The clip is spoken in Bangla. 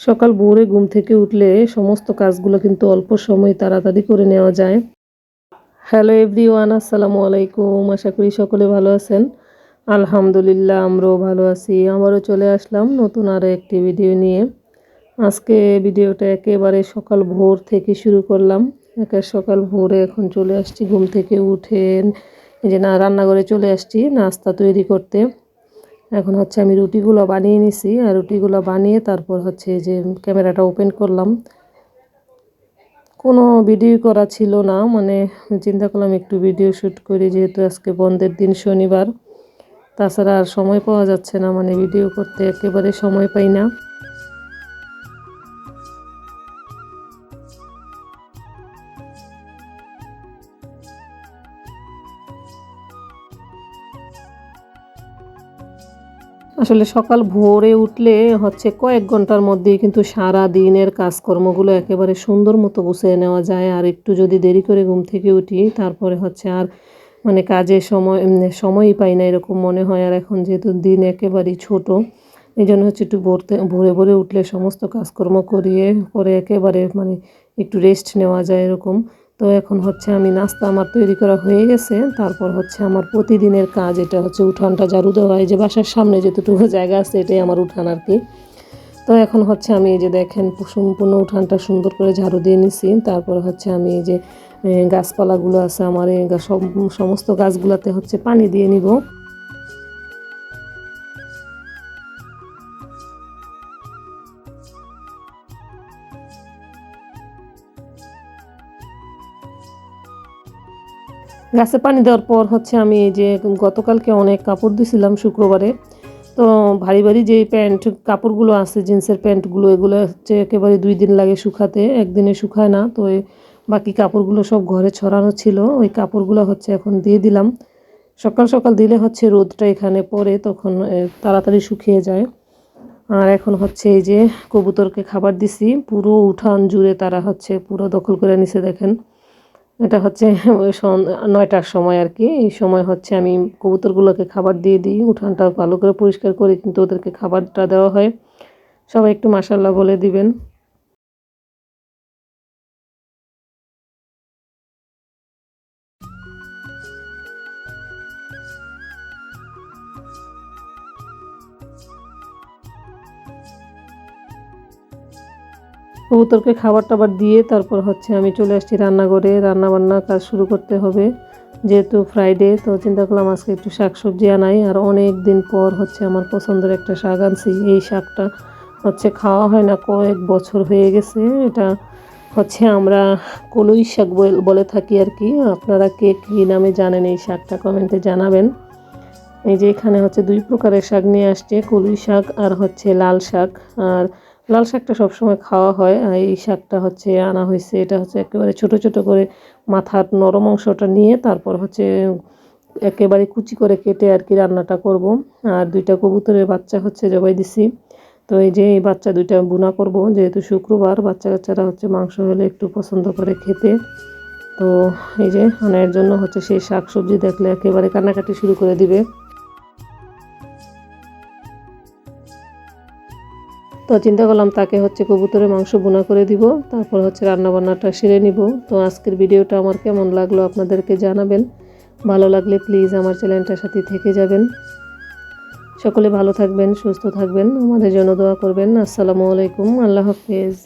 সকাল ভোরে ঘুম থেকে উঠলে সমস্ত কাজগুলো কিন্তু অল্প সময় তাড়াতাড়ি করে নেওয়া যায়। হ্যালো এভরিওয়ান আসসালামু আলাইকুম। আশা করি সকলে ভালো আছেন। আলহামদুলিল্লাহ, আমরাও ভালো আছি। আমারও চলে আসলাম নতুন আরও একটি ভিডিও নিয়ে। আজকে ভিডিওটা একেবারে সকাল ভোর থেকে শুরু করলাম। একে সকাল ভোরে এখন চলে আসছি। ঘুম থেকে উঠে এই যে না, রান্নাঘরে চলে আসছি, নাস্তা তৈরি করতে। এখন হচ্ছে আমি রুটিগুলো বানিয়ে নিছি, আর রুটিগুলো বানিয়ে তারপর হচ্ছে যে ক্যামেরাটা ওপেন করলাম। কোনো ভিডিও করা ছিল না মানে চিন্তা করলাম একটু ভিডিও শ্যুট করি, যেহেতু আজকে বন্ধের দিন শনিবার। তাছাড়া আর সময় পাওয়া যাচ্ছে না মানে ভিডিও করতে একেবারে সময় পাই না। আসলে সকাল ভোরে উঠলে হচ্ছে কয়েক ঘণ্টার মধ্যেই কিন্তু সারা দিনের কাজকর্মগুলো একেবারে সুন্দর মতো গুছিয়ে নেওয়া যায়। আর একটু যদি দেরি করে ঘুম থেকে উঠি, তারপরে হচ্ছে আর মানে কাজের সময় সময়ই পাই না এরকম মনে হয়। আর এখন যেহেতু দিন একেবারেই ছোট এই জন্য হচ্ছে একটু ভোরতে, ভোরে ভোরে উঠলে সমস্ত কাজকর্ম করিয়ে পরে একেবারে মানে একটু রেস্ট নেওয়া যায় এরকম। তো এখন হচ্ছে আমি নাস্তা আমার তৈরি করা হয়ে গেছে। তারপর হচ্ছে আমার প্রতিদিনের কাজ এটা হচ্ছে উঠানটা ঝাড়ু দেওয়া। হয় যে বাসার সামনে যেতটুকু জায়গা আছে এটাই আমার উঠান আর কি। তো এখন হচ্ছে আমি এই যে দেখেন সম্পূর্ণ উঠানটা সুন্দর করে ঝাড়ু দিয়ে নিছি। তারপর হচ্ছে আমি এই যে গাছপালাগুলো আছে আমার এই সমস্ত গাছগুলোতে হচ্ছে পানি দিয়ে নিব। গাছে পানি দেওয়ার পর হচ্ছে আমি এই যে গতকালকে অনেক কাপড় দিয়েছিলাম শুক্রবারে। তো ভারী ভারী যেই প্যান্ট, কাপড়গুলো আছে, জিন্সের প্যান্টগুলো, এগুলো হচ্ছে একেবারে দুই দিন লাগে শুকাতে, একদিনে শুকায় না। তো বাকি কাপড়গুলো সব ঘরে ছড়ানো ছিল, ওই কাপড়গুলো হচ্ছে এখন দিয়ে দিলাম। সকাল সকাল দিলে হচ্ছে রোদটা এখানে পড়ে, তখন তাড়াতাড়ি শুকিয়ে যায়। আর এখন হচ্ছে এই যে কবুতরকে খাবার দিছি, পুরো উঠান জুড়ে তারা হচ্ছে পুরো দখল করে নিছে, দেখেন। এটা হচ্ছে ওই নয়টার সময় আর কি। এই সময় হচ্ছে আমি কবুতরগুলোকে খাবার দিয়ে দিই, উঠানটা ভালো করে পরিষ্কার করে, কিন্তু ওদেরকে খাবারটা দেওয়া হয়। সবাই একটু মাসাল্লাহ বলে দিবেন। কবুতরকে খাবার টাবার দিয়ে তারপর হচ্ছে আমি চলে আসছি রান্নাঘরে। রান্নাবান্না কাজ শুরু করতে হবে। যেহেতু ফ্রাইডে তো চিন্তা করলাম আজকে একটু শাক সবজি আনাই। আর অনেক দিন পর হচ্ছে আমার পছন্দের একটা শাক আনছি। এই শাকটা হচ্ছে খাওয়া হয় না, কয়েক বছর হয়ে গেছে। এটা হচ্ছে আমরা কলই শাক বলে থাকি আর কি। আপনারা কে কী নামে জানেন এই শাকটা? কমেন্টে জানাবেন। এই যে এখানে হচ্ছে দুই প্রকারের শাক নিয়ে আসছে, কলুই শাক আর হচ্ছে লাল শাক। আর লাল শাকটা সবসময় খাওয়া হয় এই শাকটা হচ্ছে আনা হয়েছে, এটা হচ্ছে একেবারে ছোট ছোট করে মাথার নরম অংশটা নিয়ে তারপর হচ্ছে একেবারে কুচি করে কেটে আর কি রান্নাটা করব। আর দুইটা কবুতরের বাচ্চা হচ্ছে জবাই দিছি। তো এই যে এই বাচ্চা দুইটা বুনা করব, যেহেতু শুক্রবার, বাচ্চা কাচ্চারা হচ্ছে মাংস হলে একটু পছন্দ করে খেতে। তো এই যে আনার জন্য হচ্ছে সেই শাক সবজি দেখলে একেবারে কান্নাকাটি শুরু করে দিবে। তো চিন্তা করলাম তাকে হচ্ছে কবুতরের মাংস বোনা করে দিব, তারপর হচ্ছে রান্না বান্নাটা সেরে নিব। তো আজকের ভিডিওটা আমার কেমন লাগল আপনাদেরকে জানাবেন। ভালো লাগলে প্লিজ আমার চ্যানেলটার সাথে থেকে যাবেন। সকলে ভালো থাকবেন, সুস্থ থাকবেন, আমাদের জন্য দোয়া করবেন। আসসালামু আলাইকুম, আল্লাহ হাফেজ।